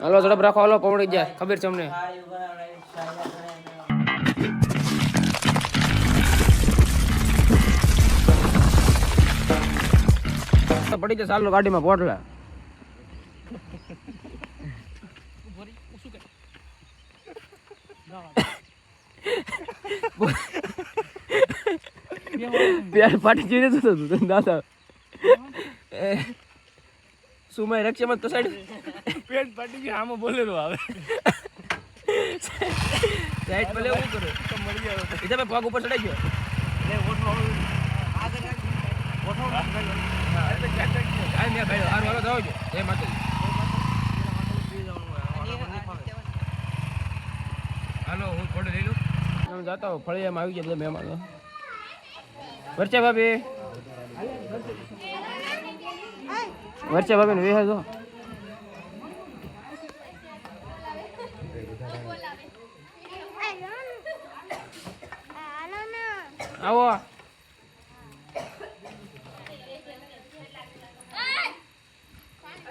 હાલો ઝડપ રાખો હાલો પવડી જાય. ખબર છે અમને. પડી જાય હાલો ગાડીમાં પોટલા પ્યાર ફાટી જઈને જતો હતો દાદા. સુમાઈ રક્ષામાં તો સાઈડ પેટ ફાટી ગયું આમાં બોલેલું આવે. સાઈડ ભલે એવું કરો. તો મળી ગયો એ તમે પગ ઉપર ચડાઈ ગયો. એટલે ઓઠો આગળ ઓઠો હા એટલે ક્યાં ક્યાં મેં ભાઈ હારું હાલો જાવ છે એ માટે હાલો હું થોડે લઈ લઉં. તમે જાતા ફળિયામાં આવી ગયા એટલે મહેમાનો. વરચા ભાભી વરચા ભાભી ને વેહ જો. આવો.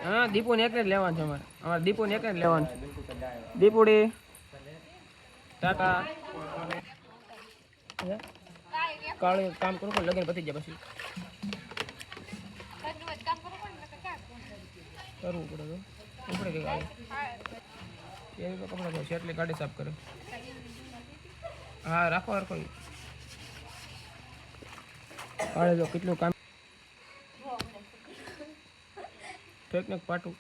હા દીપુ ને એકને જ લેવાનું છે અમારે. અમારે દીપુ ને એકને જ લેવાનું છે. દીપુડી. ટાટા? કાળું કામ કરું, લગ્ન પતી જાય પછી. કરવું પડે તો. ઉપડે કે ગાડી એવી તો કપડા ધોશે એટલે ગાડી સાફ કરે. હા રાખો ઈ. કાળે જો કેટલું કામ. ઠેક ને પાટું.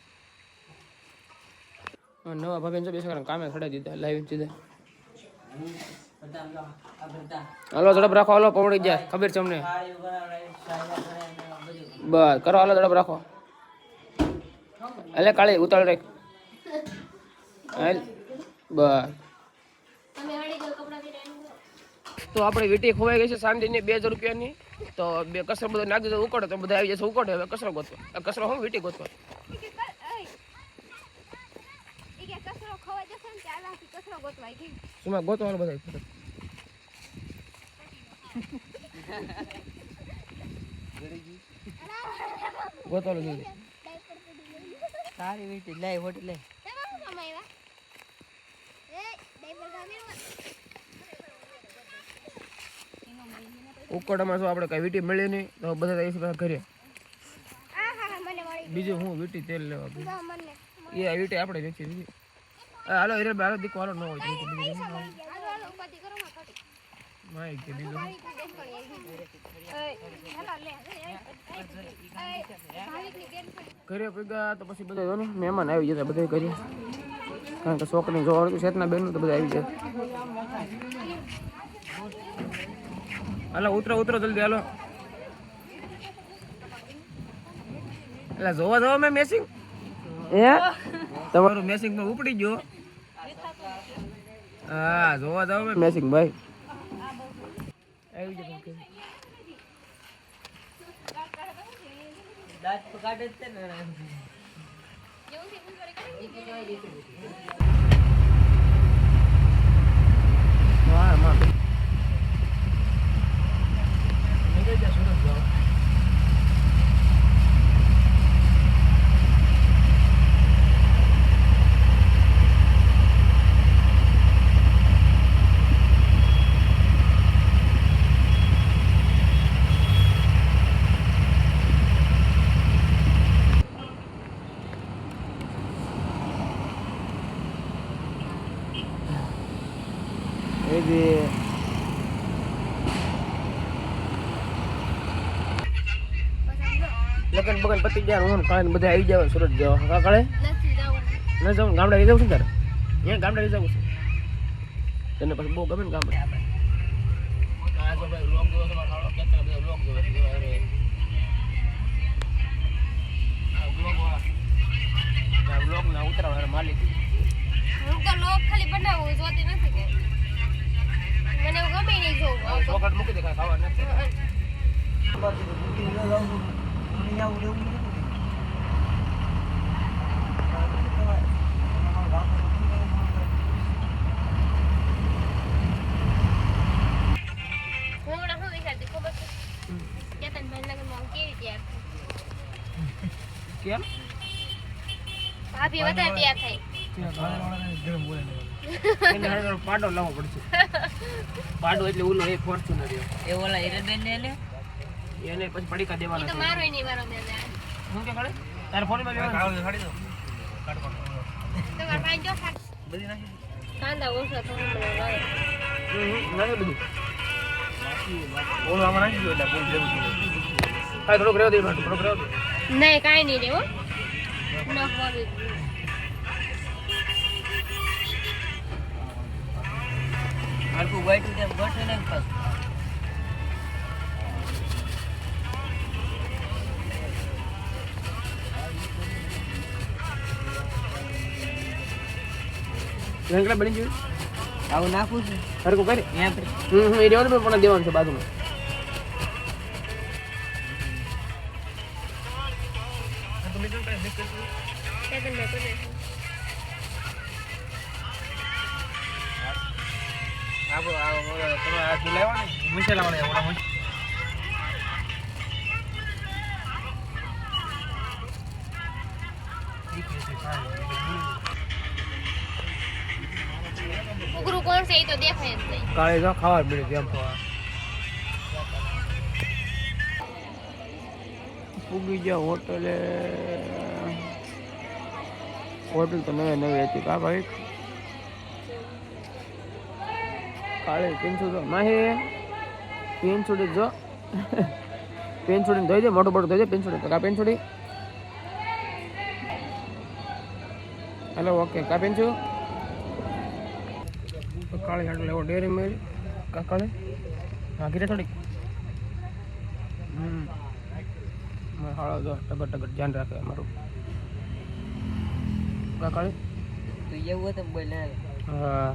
નવા ભાભી જો બેસા કામે ખડા દીધા લાઈવ દીધા હાલો ઝડપ રાખો હાલો પવડી જાય ખબર છે અમને. બસ કરો હાલો ઝડપ રાખો. એટલે કાળી, ઉતાળ રાખ. બસ. તો આપણે વીટી ખોવાઈ ગઈ છે શાંતિની બે હજાર રૂપિયાની. તો બે કસરો બધો નાખી દીધો, ઉકળે, તો બધા આવી જશે ઉકળે. હવે કસરો ગોતવા. કસરો હું વીટી ગોતવા? શું ગોતવાનું બધા ગોતવાનું જોઈએ સારી વીટી, લઈ, હોટ, લઈ. ઉકળામાં શું આપણે કઈ વીટી મળી નહીં, તો બધા એસી પાસે ઘરે. બીજું હું વીટી તેલ લેવા ગયું. એ વીટી આપણે વેચી દીધી. હાલો હિરે હાલો દીકો ન હોય? માય કે શું? ઘરે ભેગા તો પછી બધા મહેમાન આવી જતા બધા ઘરે કારણ કે છોકરી જોવા હતું શેતના બેન તો બધા આવી જાય હાલો ઉતરો ઉતરો જલ્દી હાલો. એટલે જોવા જોવા મેં મેસિંગ એ તમારું મેસિંગમાં ઉપડી ગયો. હા જોવા જાવ મેસિંગ ભાઈ. આવી જાય તમે દાંત પકાડે છે ને. હા માં નીકળી જા સુરત જાવ એ બી લગન બગન પતી જાય હું કાલે બધા આવી જાવ સુરત જવા. કા કાલે ન જાઉં ગામડે આવી જાવ છું તારે? અહીંયા ગામડે આવી જાવ છું. તને પછી બહુ ગમે ને ગામડે. ઉતરાવ માલિક. હું તો લોક ખાલી બનાવું જોતી નથી કે. મને એવું ગમે નહીં જોવું. ચોકટ મૂકી દે કાંઈ ખાવા નથી. કેમ? ભાભી વધારે તૈયાર થાય. પાડો લાવવો પડશે. પાડો એટલે ઓલો એક ફોર્ચ્યુનર એ ઓલા હિરણબેન ને લે? એને પછી પડીકા દેવાના તો મારો એની મારો દે હું કે કાલે તારે ફોનમાં બેવાનું તમારે પાસે જો શાક કાંદા ઓછા તો મને લાગે હમ, હમ, નાખી બધું હા થોડોક રહેવા દે એમાં, થોડોક રહેવા દે. નહીં કાંઈ નહીં રે હો. નાખવાનું હરખું વાઈટું તેમ ગોઠવી ને પાછું. વેંકડા બની ગયું? આવું નાખું છું. હરકું કરી? હમ હમ એ રેવાનું પણ દેવાનું છે બાજુમાં. ઉગરું તો જ નહીં. કાલે જો ખાવા મળે તેમ પૂગી ગયા હોટલે. હોટલ તો નવે નવી હતી. કા ભાઈ? કાલે પેન્સિલ જો માહે. પેન છોડી જો. પેન છોડીને ધોઈ દે મોટો મોટો ધોઈ દે પેન છોડી. કા પેન છોડી? હેલો ઓકે કા પેન છું? કાળે હાડો લેવો ડેરી મેળ કા કાળે? હા ગીરે થોડીક? હમ. હાળો જો ટગર ટગર ધ્યાન રાખે મારું કા કાળે? તું એવું હોય તો બોલ હા.